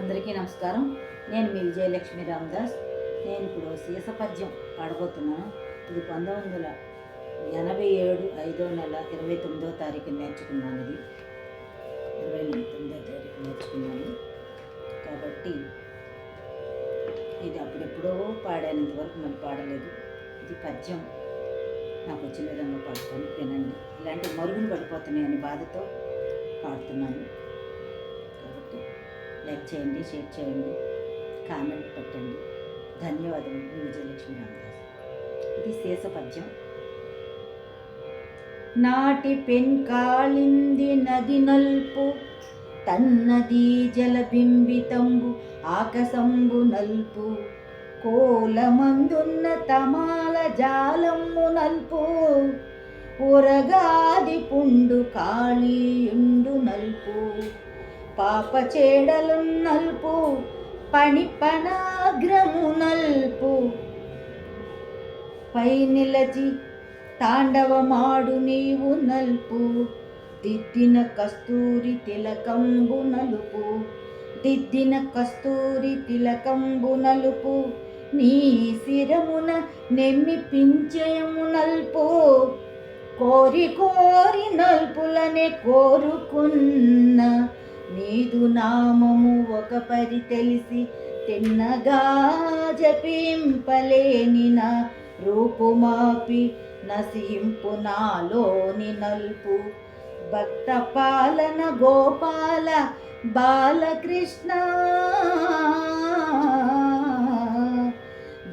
అందరికీ నమస్కారం. నేను మీ విజయలక్ష్మి రామదాస్. నేను ఇప్పుడు సీసపద్యం పాడబోతున్నాను. ఇది పంతొమ్మిది వందల ఎనభై ఏడు ఐదో నెల ఇరవై తొమ్మిదో తారీఖు నేర్చుకున్నాను ఇది. ఇరవై తొమ్మిదో తారీఖు నేర్చుకున్నాను. కాబట్టి ఇది అప్పుడెప్పుడో పాడానంత వరకు మళ్ళీ పాడలేదు. ఇది పద్యం. నాకు వచ్చిన విధంగా పాడుతాను వినండి. ఇలాంటి మరుగులు పడిపోతున్నాయని బాధతో పాడుతున్నాను. లైక్ చేయండి షేర్ చేయండి కామెంట్ పెట్టండి. ధన్యవాదములు. మీ విజయలక్ష్మి రామదాస్. ఇది శేష పద్యం. నాటి పెన్కాళింది నది నల్పు తన్నది జలబింబితంబు ఆకసంబు నల్పు కోలమందున్న తమాల జాలమ్ము నల్పు ఉరగాది పుండు కాళీయుండు నల్పు. పాప చేడలు నల్పు పని పనాగ్రము నల్పు. పై నిలచి తాండవమాడు నీవు నల్పు దిద్దిన కస్తూరి తిలకంబు నలుపు. దిద్దిన కస్తూరి తిలకంబు నలుపు నీ శిరమున నెమ్మి పించయము నల్పు. కోరి కోరి నల్పులనే కోరుకున్న నీదు నామము ఒక పరి తెలిసి తిన్నగా జపింపలేని నా రూపుమాపి నసింపు నాలోని నల్పు. భక్త పాలన గోపాల బాలకృష్ణ.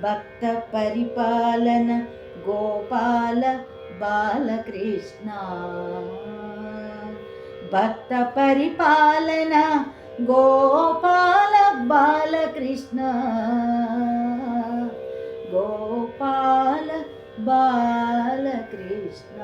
భక్త పరిపాలన గోపాల బాలకృష్ణ. భక్త పరిపాలన గోపాల బాలకృష్ణ. గోపాల బాలకృష్ణ.